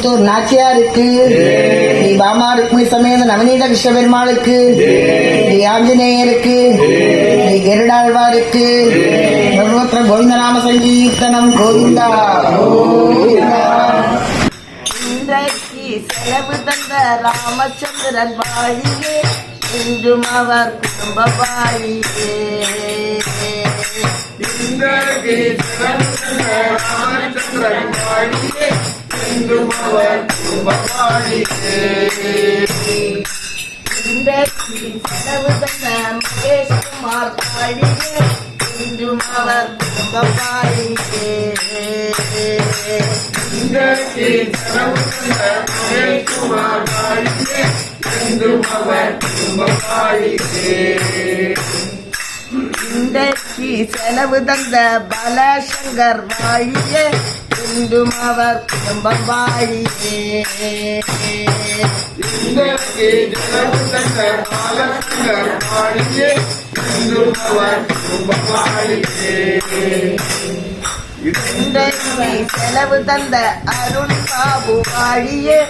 வில்லிபுத்தூர் நாச்சியாருக்கு ஸ்ரீ பாமா ருக்மி சமேத நவநீத கிருஷ்ண பெருமாளுக்கு ஸ்ரீ ஆஞ்சநேயருக்கு ஸ்ரீ கருடாழ்வாருக்கு சர்வத்திர கோவிந்தநாம சங்கீர்த்தனம் கோவிந்தா. செலவு தந்த ராமச்சந்திரன் வாழியே இன்றும் அவர் குடும்ப வாழியே இன்றைக்கு சிறந்த ராமச்சந்திரன் அவர் குடும்பவாழியே இன்றைக்கு மகேஷ்குமார் வாழியே இன்றும் அவர் இன்றைக்கு செலவு தந்த பலசங்கர் வாழியே இன்றும் அவர் குடும்பம் வாழியே இன்றைக்கு செலவு தந்த பாபு வாழியே என்றும் அவர் குடும்பம் வாழியே இன்றைக்கு செலவு தந்த அருண் பாபு வாழியே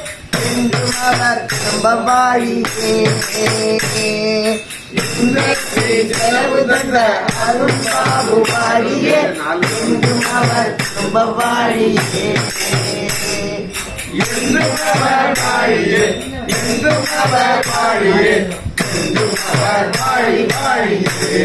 என்றும் அவர் குடும்பம் வாழியே என்றும் அவர் வாழியே என்றும் அவர் வாழியே என்றும் அவர் வாழி வாழியே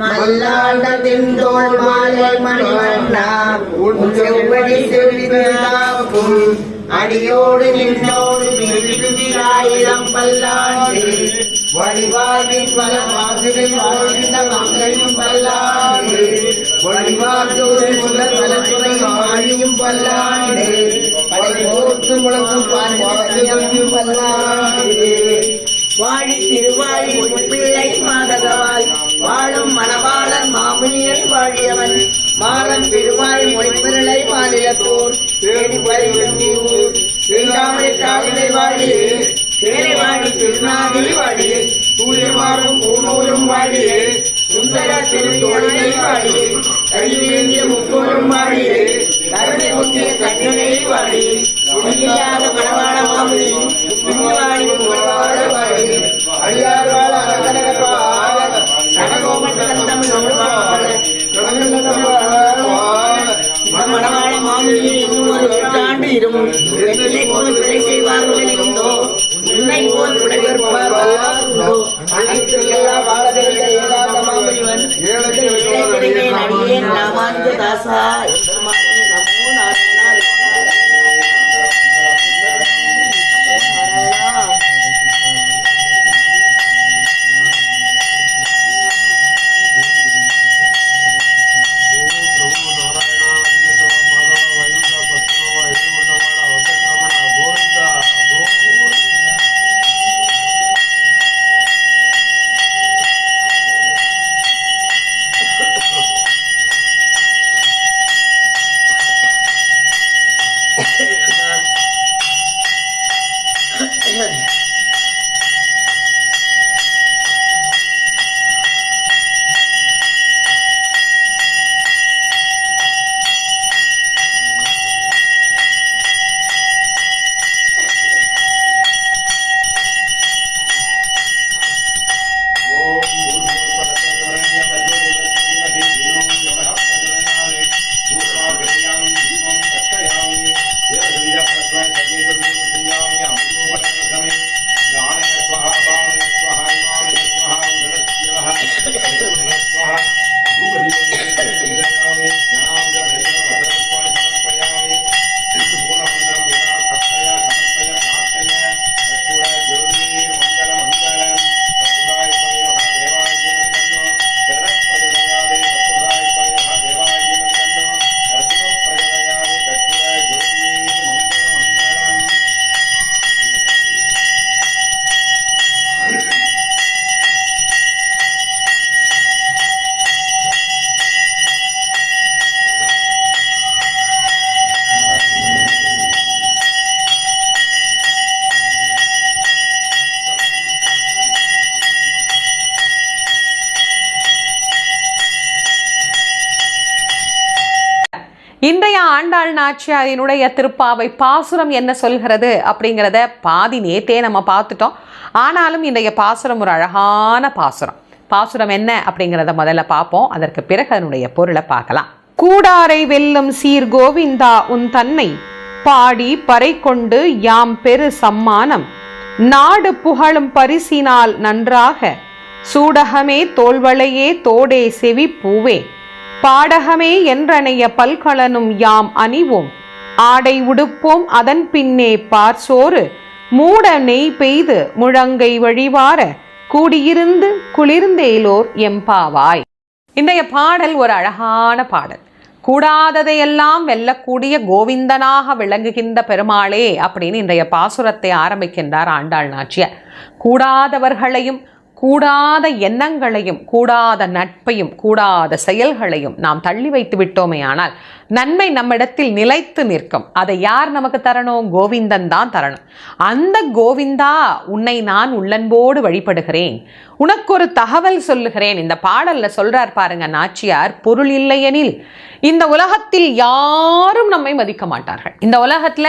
மல்லாண்ட திண்டோள் மாலை மணிவண்ணா உன் செவ்வடி செவிதாக்கும் அடியோடு நின்றோடு ஆயிரம் பல்லாண்டு. வழிபாடின் பல வாசலில் வாழ்ந்த மங்கையும் பல்லாண்டு. வழிபாட்டோடு முதல் பலத்துறை ஆழியும் பல்லாண்டு. படைபோர்த்து முழக்கும் பாண்டியும் பல்லாண்டு. வாழி திருவாழி பிள்ளை மாதகவாய் வாழும் மணவாளன் மாமுனியன் வாழியவன். மாலம் பெருவாய் மொய்பிரளை மாநிலத்தோர் தேடி பறிவூர் செய்யாமலை தாளிலை வாழியே சேலை வாழி. திருநாகி வாழியே தூயமாறும் பூநூலும் வாழியே சுந்தர திருத்தோழனை வாழியே கையிலேந்திய முக்கோரும் வாழியே கருணை முக்கிய கண்ணனை வாழியே உண்மையாக மணவாள மாமுனி வாழி புகழ்வாழ வாழியே அடியார் வாழ அரங்கனக வாழ கனகோமண்டலம் தமிழ் வாழ மணவாள மாமியை இன்னும் நூற்றாண்டு இரும் வெற்றிலை போல் பிழை செய்வார்கள் இருந்தோ உன்னை போல் உடையோ அனைத்து எல்லா பாலகர்கள் ஏகாந்த மாமனிவன் அடியேன் ராமானுஜ தாசா ஆண்டாள் நாச்சியாரினுடைய திருப்பாவை பாசுரம் என்ன சொல்கிறது அப்படிங்கிறத பாதி நேத்தே நம்ம பார்த்துட்டோம். ஆனாலும் இன்றைய பாசுரம் ஒரு அழகான பாசுரம். பாசுரம் என்ன அப்படிங்கிறத முதல்ல பார்ப்போம். அதற்கு பிறகு அதனுடைய பொருளை பார்க்கலாம். கூடாரை வெல்லும் சீர் கோவிந்தா உன் தன்னை பாடி பறை கொண்டு யாம் பெரு சம்மானம். நாடு புகழும் பரிசினால் நன்றாக சூடகமே தோள்வளையே தோடே செவி பூவே. பாடகமே என்றனைய பல்கலனும் யாம் அணிவோம். ஆடை உடுப்போம் அதன் பின்னே பார்சோறு. மூட நெய் பெய்து முழங்கை வழிவார. கூடியிருந்து குளிர்ந்தேலோர் எம்பாவாய். இன்றைய பாடல் ஒரு அழகான பாடல். கூடாததையெல்லாம் வெல்லக்கூடிய கோவிந்தனாக விளங்குகின்ற பெருமாளே அப்படின்னு இன்றைய பாசுரத்தை ஆரம்பிக்கின்றார் ஆண்டாள் நாச்சியார். கூடாதவர்களையும் கூடாத எண்ணங்களையும் கூடாத நட்பையும் கூடாத செயல்களையும் நாம் தள்ளி வைத்து விட்டோமே ஆனால் நன்மை நம்மிடத்தில் நிலைத்து நிற்கும். அதை யார் நமக்கு தரணும்? கோவிந்தன் தான் தரணும். அந்த கோவிந்தா உன்னை நான் உள்ளன்போடு வழிபடுகிறேன். உனக்கு ஒரு தகவல் சொல்லுகிறேன். இந்த பாடல்ல சொல்றார் பாருங்க நாச்சியார் பொருள் இல்லையெனில் இந்த உலகத்தில் யாரும் நம்மை மதிக்க மாட்டார்கள். இந்த உலகத்துல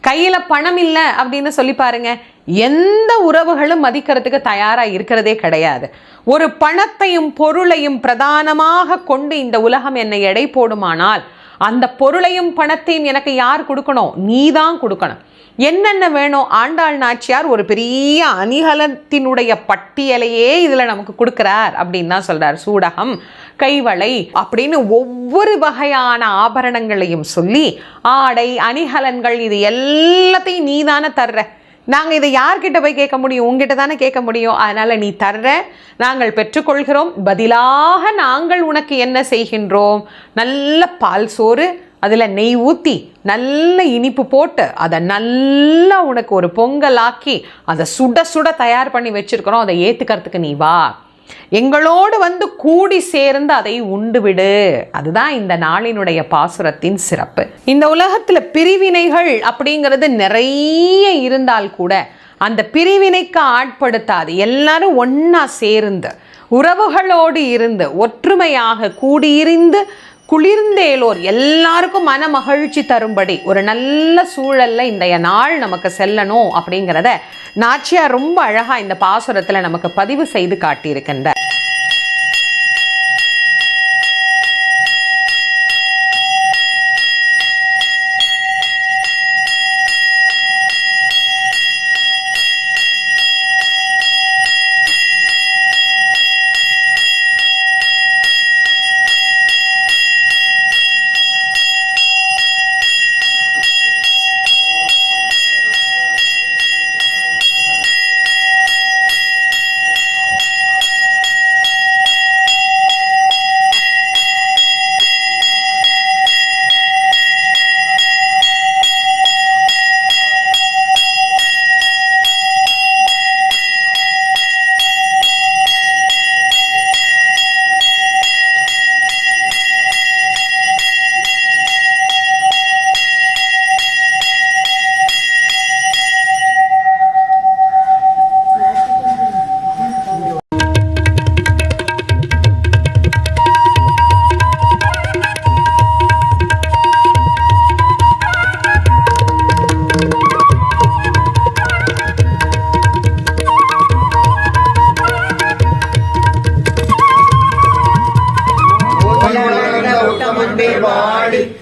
கையில் பணம் இல்லை அப்படின்னு சொல்லி பாருங்க. எந்த உறவுகளும் மதிக்கிறதுக்கு தயாராக இருக்கிறதே கிடையாது. ஒரு பணத்தையும் பொருளையும் பிரதானமாக கொண்டு இந்த உலகம் என்னை எடை போடுமானால் அந்த பொருளையும் பணத்தையும் எனக்கு யார் கொடுக்கணும்? நீ தான் கொடுக்கணும். என்னென்ன வேணும்? ஆண்டாள் நாச்சியார் ஒரு பெரிய அணிகலத்தினுடைய பட்டியலையே இதில் நமக்கு கொடுக்குறார் அப்படின்னு தான் சொல்கிறார் சூடகம் கைவளை அப்படின்னு ஒவ்வொரு வகையான ஆபரணங்களையும் சொல்லி ஆடை அணிகலன்கள் இது எல்லாத்தையும் நீ தானே தர்ற. நாங்கள் இதை யார்கிட்ட போய் கேட்க முடியும்? உங்ககிட்ட தானே கேட்க முடியும். அதனால் நீ தர்ற. நாங்கள் பெற்றுக்கொள்கிறோம். பதிலாக நாங்கள் உனக்கு என்ன செய்கின்றோம்? நல்ல பால் சோறு அதில் நெய் ஊற்றி நல்ல இனிப்பு போட்டு அதை நல்லா உனக்கு ஒரு பொங்கல் ஆக்கி அதை சுட சுட தயார் பண்ணி வச்சிருக்கிறோம் அதை ஏற்றுக்கிறதுக்கு நீ வா. எங்களோடு வந்து கூடி சேர்ந்து அதை உண்டு விடு. அதுதான் இந்த நாளினுடைய பாசுரத்தின் சிறப்பு. இந்த உலகத்தில் பிரிவினைகள் அப்படிங்கிறது நிறைய இருந்தால் கூட அந்த பிரிவினைக்கு ஆட்படுத்தாது. எல்லாரும் ஒன்றா சேர்ந்து உறவுகளோடு இருந்து ஒற்றுமையாக கூடியிருந்து குளிர்ந்தேலோர் எல்லாருக்கும் மன மகிழ்ச்சி தரும்படி ஒரு நல்ல சூழல்ல இன்றைய நாள் நமக்கு செல்லணும் அப்படிங்கிறத நாச்சியார் ரொம்ப அழகா இந்த பாசுரத்துல நமக்கு பதிவு செய்து காட்டியிருக்கின்றார்.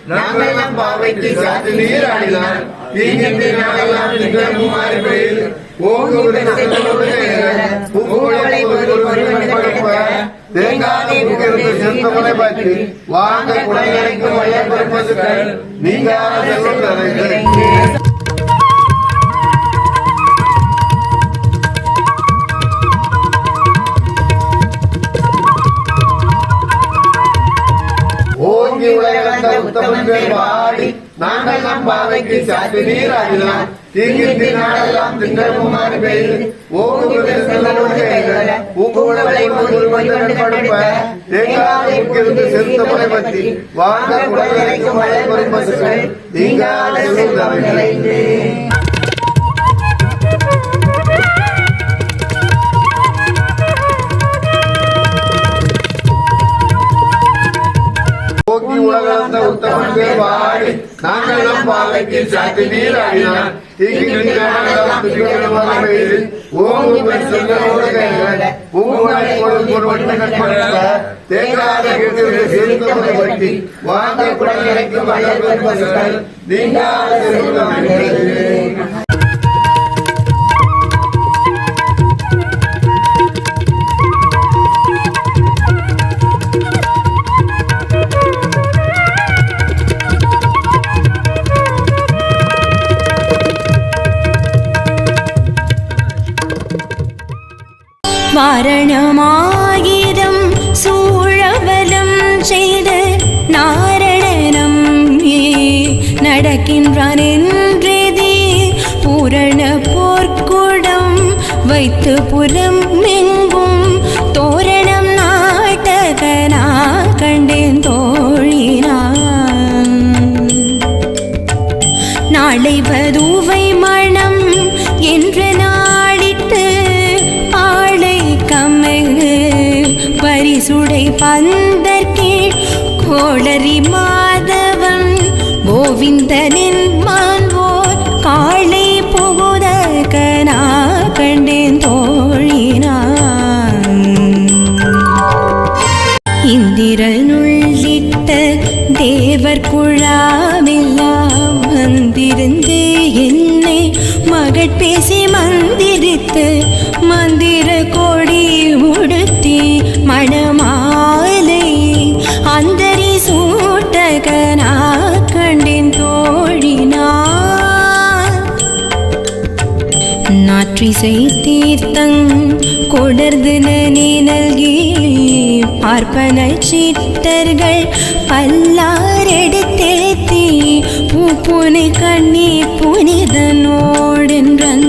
பாடி பாவைக்கு சாத்து நீராடினார் தீங்கின்றி நாளெல்லாம் திங்கமுமாறு பெய்து ஓங்குடைய செல்வனோடு பூங்கோளை ஒருவன் தேங்காதை செந்தமனை வாங்க குடையடைக்கும் செல்வம் ஓங்கி உலகளந்த உத்தமன் பேர் பாடி நாங்கள் நம் பாவைக்கு சாத்து நீராடினார் தீங்கின்றி நாளெல்லாம் திங்கமுமாறு பெய்து. ஓங்குடைய செல்வனோடு உங்களை முதல் மனிதன் படுப்ப கொடுப்ப தேங்காதை புகிருந்து முறை பற்றி வாங்க குடையடைக்கும் வயல் பசுக்கள் நீங்காத செல்வம் நிறைந்து உலகளந்த உத்தமன்கள் வாடி சாத்தி நீராடினான் தீங்கு நின்றான் துதிக்கிறவாக பெய்து தேங்காத கேட்டு சேர்த்து வட்டி வாங்க குடல் இறைக்கும் வயல் வாரணமாகிதம் சூழவலம் செய்த நாரணனம் ஏ. நடக்கின்றான் என்றெதி பூரண போர்க்குடம் வைத்து புறம் மே சுடை பந்தற்கீழ் கோளரி மாதவன் நாற்றிசை தீர்த்தங் கொடர்து நீ நல்கி பார்ப்பன சித்தர்கள் பல்லாரெடுத்தேத்தி பூப்புனை கண்ணி புனிதனோடென்றன்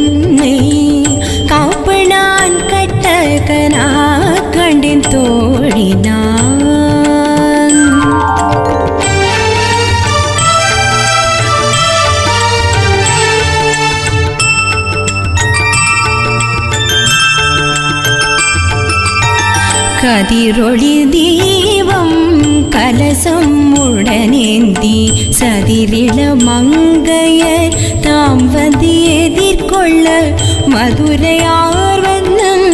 கதிரொளி தீபம் கலசம் உடனேந்தி சதிரிள மங்கையர் தாம் வந்து எதிர்கொள்ள மதுரையார் வந்தம்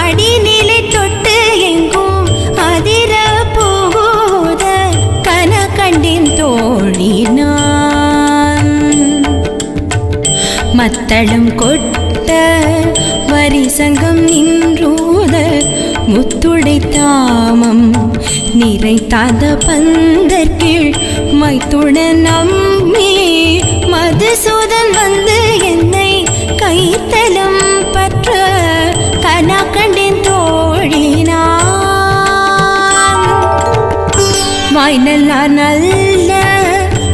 அடிநிலை தொட்டு எங்கும் அதிர போத கனகண்டின் தோழினான். மத்தளம் கொட்ட வரி சங்கம் நின்றூத முத்துடை தாமம். நிறைத்தாத பந்தற்கீழ் மைத்துடன் நம்மே. மதுசூதன் வந்து என்னை கைத்தலம் பற்ற. கனா கண்டேன் தோழினான். வாய் நல்லா நல்ல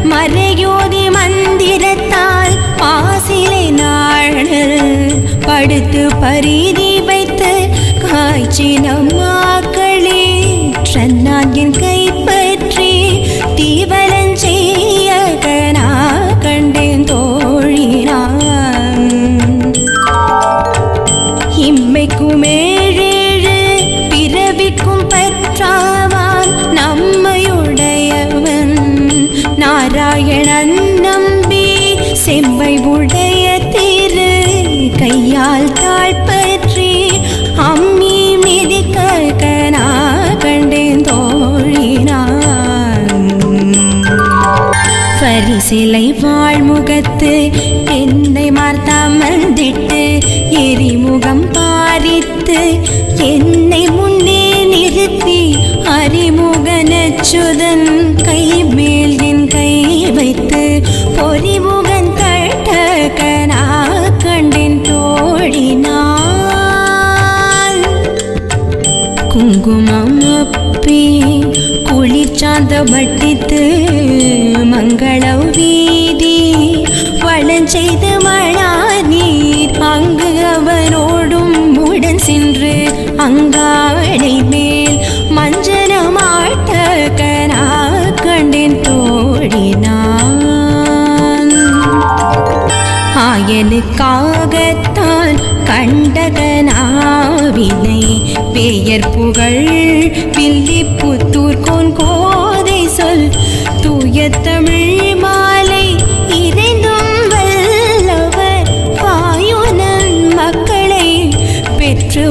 மறையோதி மந்திரத்தால் பாசிலை நாழல் படுத்து பரிதி நம்மையுடையவன். நாராயணன் நம்பி செம்பை உடைய திரு கையால் தாழ்பற்றி அம்மி மிதிக்க கனா கண்டேன் தோழினான். பரிசிலை வாழ்முகத்து என்னை மார்த்தாமந்திட்டு எரிமுகம் பாரித்து என் அறிமுகனச்சுதன் கை மேல் என் கை வைத்து பொறிமுகன் தட்டகனா கண்டின் தோழினான் குங்குமம் அப்பி குளிர்ச்சாந்த பட்டி ஏற்புகழ் பில்லிப்புத்தூர் கோன் கோதை சொல். தூய தமிழ் மாலை இறைந்தும் வல்லவர் வாயுனன் மக்களை பெற்று